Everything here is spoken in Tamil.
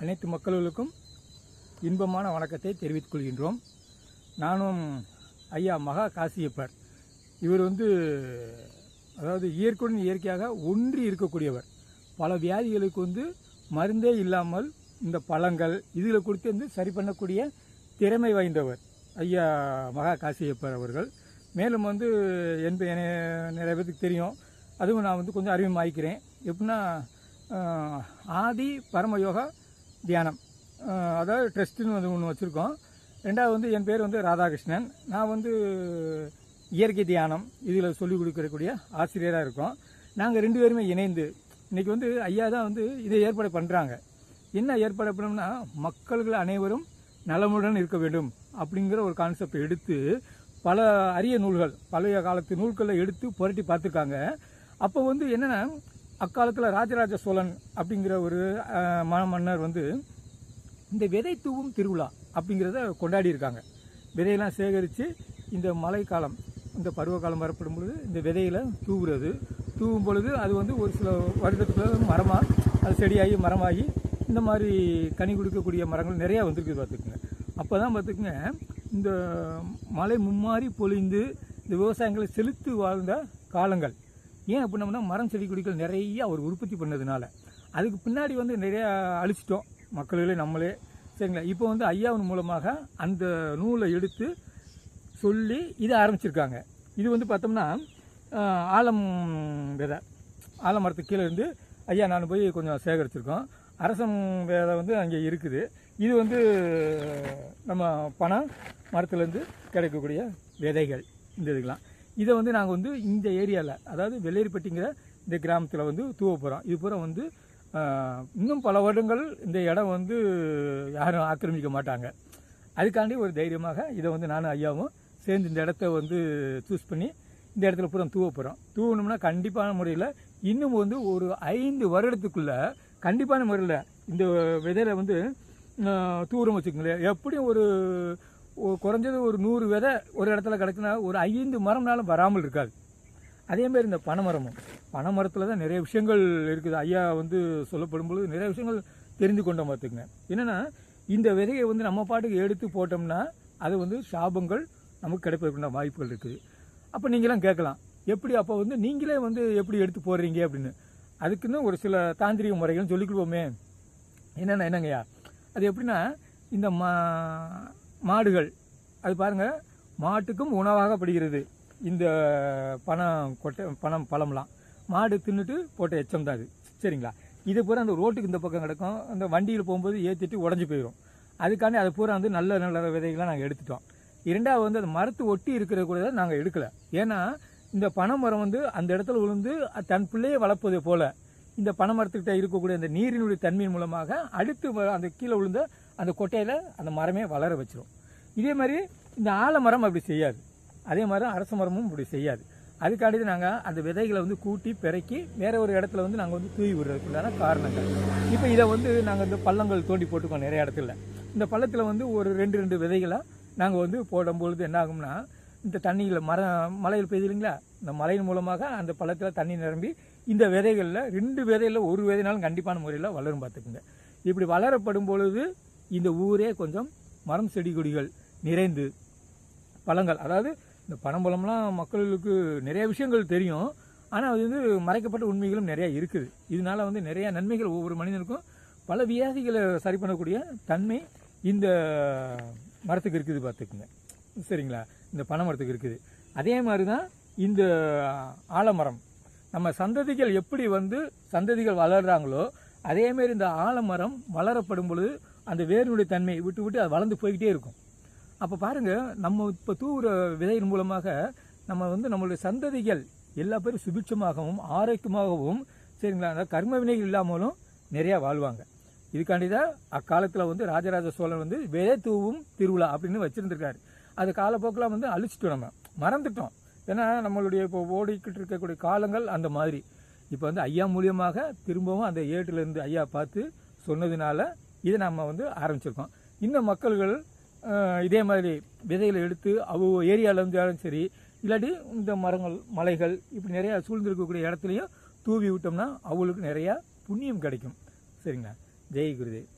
அனைத்து மக்களுக்கும் இன்பமான வணக்கத்தை தெரிவித்துக் கொள்கின்றோம். நானும் ஐயா மகா காசியப்பர். இவர் வந்து அதாவது இயற்கையுடன் இயற்கையாக ஒன்றி இருக்கக்கூடியவர். பல வியாதிகளுக்கு வந்து மருந்தே இல்லாமல் இந்த பழங்கள் இதில் கொடுத்து வந்து சரி பண்ணக்கூடிய திறமை வாய்ந்தவர் ஐயா மகா காசியப்பர் அவர்கள். மேலும் வந்து என் நிறைய பேருக்கு தெரியும். அதுவும் நான் வந்து கொஞ்சம் அறிமுகமாக்கிறேன் எப்படின்னா ஆதி பரமயோகா தியானம். அதாவது ட்ரஸ்ட்டுன்னு வந்து ஒன்று வச்சுருக்கோம். ரெண்டாவது வந்து என் பேர் வந்து ராதாகிருஷ்ணன். நான் வந்து இயற்கை தியானம் இதில் சொல்லிக் கொடுக்கக்கூடிய ஆசிரியராக இருக்கோம். நாங்கள் ரெண்டு பேருமே இணைந்து இன்னைக்கு வந்து ஐயா தான் வந்து இதை ஏற்பாடு பண்ணுறாங்க என்ன ஏற்பாடு பண்ணோம்னா மக்கள்கள் அனைவரும் நலமுடன் இருக்க வேண்டும் அப்படிங்கிற ஒரு கான்செப்ட் எடுத்து பல அரிய நூல்கள் பழைய காலத்து நூல்களை எடுத்து புரட்டி பார்த்துருக்காங்க. அப்போ வந்து என்னென்னா அக்காலத்தில் ராஜராஜ சோழன் அப்படிங்கிற ஒரு மன்னர் வந்து இந்த விதை தூவும் திருவிழா அப்படிங்கிறத கொண்டாடி இருக்காங்க. விதையெல்லாம் சேகரித்து இந்த மழைக்காலம் இந்த பருவகாலம் வரப்படும் பொழுது இந்த விதையில் தூவுறது. தூவும் பொழுது அது வந்து ஒரு சில வருடத்துக்குள்ள மரமாக அது செடியாகி மரமாகி இந்த மாதிரி கனி கொடுக்கக்கூடிய மரங்கள் நிறையா வந்திருக்குது பார்த்துக்குங்க. அப்போ தான் பார்த்துக்குங்க இந்த மழை மும்மாறி பொழிந்து இந்த விவசாயங்களை செலுத்து வாழ்ந்த காலங்கள். ஏன் அப்படின்னம்னா மரம் செடி கொடிகள் நிறைய அவர் உற்பத்தி பண்ணதுனால. அதுக்கு பின்னாடி வந்து நிறையா அழிச்சிட்டோம். மக்களே நம்மளே. சரிங்களா? இப்போ வந்து ஐயாவின் மூலமாக அந்த நூலை எடுத்து சொல்லி இதை ஆரம்பிச்சிருக்காங்க. இது வந்து பார்த்தோம்னா ஆலம் விதை. ஆலமரத்துக்கு கீழே இருந்து ஐயா நான் போய் கொஞ்சம் சேகரிச்சிருக்கோம். அரசம் விதை வந்து அங்கே இருக்குது. இது வந்து நம்ம பனை மரத்துலேருந்து கிடைக்கக்கூடிய விதைகள். இந்த இதுக்கெலாம் இதை வந்து நாங்கள் வந்து இந்த ஏரியாவில் அதாவது வெள்ளேரிப்பட்டிங்கிற இந்த கிராமத்தில் வந்து தூவ போகிறோம் இது பூரா வந்து இன்னும் பல வருடங்கள் இந்த இடம் வந்து யாரும் ஆக்கிரமிக்க மாட்டாங்க. அதுக்காண்டி ஒரு தைரியமாக இதை வந்து நானும் ஐயாவும் சேர்ந்து இந்த இடத்த வந்து சூஸ் பண்ணி இந்த இடத்துல பூரா தூவ போகிறோம் தூவணும்னா கண்டிப்பான முறையில் இன்னும் வந்து ஒரு ஐந்து வருடத்துக்குள்ளே கண்டிப்பான முறையில் இந்த விதையில வந்து தூரம் வச்சுக்கோங்களேன். எப்படியும் ஒரு குறைஞ்சது ஒரு நூறு விதை ஒரு இடத்துல கிடக்குன்னா ஒரு ஐந்து மரம்னாலும் வராமல் இருக்காது. அதே மாதிரி இந்த பனைமரமும். பனைமரத்தில் தான் நிறைய விஷயங்கள் இருக்குது. ஐயா வந்து சொல்லப்படும் பொழுது நிறைய விஷயங்கள் தெரிந்து கொண்ட பார்த்துக்குங்க. என்னென்னா இந்த விதையை வந்து நம்ம பாட்டுக்கு எடுத்து போட்டோம்னா அது வந்து சாபங்கள் நமக்கு கிடைப்பதற்குண்டான வாய்ப்புகள் இருக்குது. அப்போ நீங்களாம் கேட்கலாம் எப்படி அப்போ வந்து நீங்களே வந்து எப்படி எடுத்து போடுறீங்க அப்படின்னு. அதுக்குன்னு ஒரு சில தாந்திரிக முறைகள்னு சொல்லிக் என்னென்ன என்னங்கய்யா அது எப்படின்னா இந்த மா மாடுகள். அது பாருங்கள் மாட்டுக்கும் உணவாகப்படுகிறது இந்த பணம் கொட்டை பணம் பழம்லாம். மாடு தின்னுட்டு போட்ட எச்சம் தான் அது. சரிங்களா? இது பூரா அந்த ரோட்டுக்கு இந்த பக்கம் கிடக்கும். அந்த வண்டியில் போகும்போது ஏற்றிட்டு உடஞ்சி போயிடும் அதுக்காண்டி அது பூரா வந்து நல்ல நல்ல விதைகள்லாம் நாங்கள் எடுத்துட்டோம். இரண்டாவது வந்து அந்த மரத்து ஒட்டி இருக்கிற கூட நாங்கள் எடுக்கலை. ஏன்னா இந்த பனைமரம் வந்து அந்த இடத்துல விழுந்து அது தன் பிள்ளையை வளர்ப்பது போல. இந்த பனைமரத்துக்கிட்ட இருக்கக்கூடிய அந்த நீரினுடைய தன்மையின் மூலமாக அடுத்து வ- அந்த கீழே விழுந்த அந்த கொட்டையில் அந்த மரமே வளர வச்சிடும் இதே மாதிரி இந்த ஆலமரம் அப்படி செய்யாது. அதே மாதிரி அரச மரமும் இப்படி செய்யாது. அதுக்காண்டி நாங்கள் அந்த விதைகளை வந்து கூட்டி பிறக்கி வேறு ஒரு இடத்துல வந்து நாங்கள் வந்து தூவி விடுறதுக்குள்ளான காரணங்கள். இப்போ இதை வந்து நாங்கள் இந்த பள்ளங்கள் தோண்டி போட்டுக்கோம் நிறைய இடத்துல. இந்த பள்ளத்தில் வந்து ஒரு ரெண்டு ரெண்டு விதைகளை நாங்கள் வந்து போடும்பொழுது என்ன ஆகும்னா இந்த தண்ணியில் மரம் மழையில் பெய்யுது இல்லைங்களா? இந்த மலையின் மூலமாக அந்த பள்ளத்தில் தண்ணி நிரம்பி இந்த விதைகளில் ரெண்டு விதையில் ஒரு விதைனாலும் கண்டிப்பான முறையில் வளரும் பார்த்துக்குங்க. இப்படி வளரப்படும் பொழுது இந்த ஊரே கொஞ்சம் மரம் செடி கொடிகள் நிறைந்து பழங்கள். அதாவது இந்த பனம்பழம்லாம் மக்களுக்கு நிறைய விஷயங்கள் தெரியும். ஆனால் அது வந்து மறைக்கப்பட்ட உண்மைகளும் நிறையா இருக்குது. இதனால வந்து நிறையா நன்மைகள் ஒவ்வொரு மனிதனுக்கும் பல வியாதிகளை சரி பண்ணக்கூடிய தன்மை இந்த மரத்துக்கு இருக்குது பார்த்துக்குங்க. சரிங்களா? இந்த பனை மரத்துக்கு இருக்குது. அதே மாதிரி தான் இந்த ஆலமரம். நம்ம சந்ததிகள் எப்படி வந்து சந்ததிகள் வளர்கிறாங்களோ அதேமாரி இந்த ஆலமரம் வளரப்படும் பொழுது அந்த வேரினுடைய தன்மையை விட்டு விட்டு அது வளர்ந்து போய்கிட்டே இருக்கும். அப்போ பாருங்க நம்ம இப்போ தூவுற விதையின் மூலமாக நம்ம வந்து நம்மளுடைய சந்ததிகள் எல்லா பேரும் சுபிட்சமாகவும் ஆரோக்கியமாகவும் சரிங்களா அந்த கர்ம வினைகள் இல்லாமலும் நிறையா வாழ்வாங்க. இதுக்காண்டி தான் அக்காலத்தில் வந்து ராஜராஜ சோழன் வந்து விதை தூவும் திருவிழா அப்படின்னு வச்சுருந்துருக்காரு. அது காலப்போக்கில் வந்து அழிச்சிட்டோம் நம்ம. மறந்துட்டோம். ஏன்னா நம்மளுடைய இப்போ ஓடிக்கிட்டு இருக்கக்கூடிய காலங்கள் அந்த மாதிரி. இப்போ வந்து ஐயா மூலியமாக திரும்பவும் அந்த ஏட்டிலேருந்து ஐயா பார்த்து சொன்னதுனால இதை நம்ம வந்து ஆரம்பிச்சிருக்கோம். இன்னும் மக்கள்கள் இதே மாதிரி விதைகளை எடுத்து அவங்க ஏரியாவில் இருந்தாலும் சரி இல்லாட்டி இந்த மரங்கள் மலைகள் இப்படி நிறையா சூழ்ந்திருக்கக்கூடிய இடத்துலையும் தூவி விட்டோம்னா அவங்களுக்கு நிறையா புண்ணியம் கிடைக்கும். சரிங்களா? ஜெய் குருதேவ்.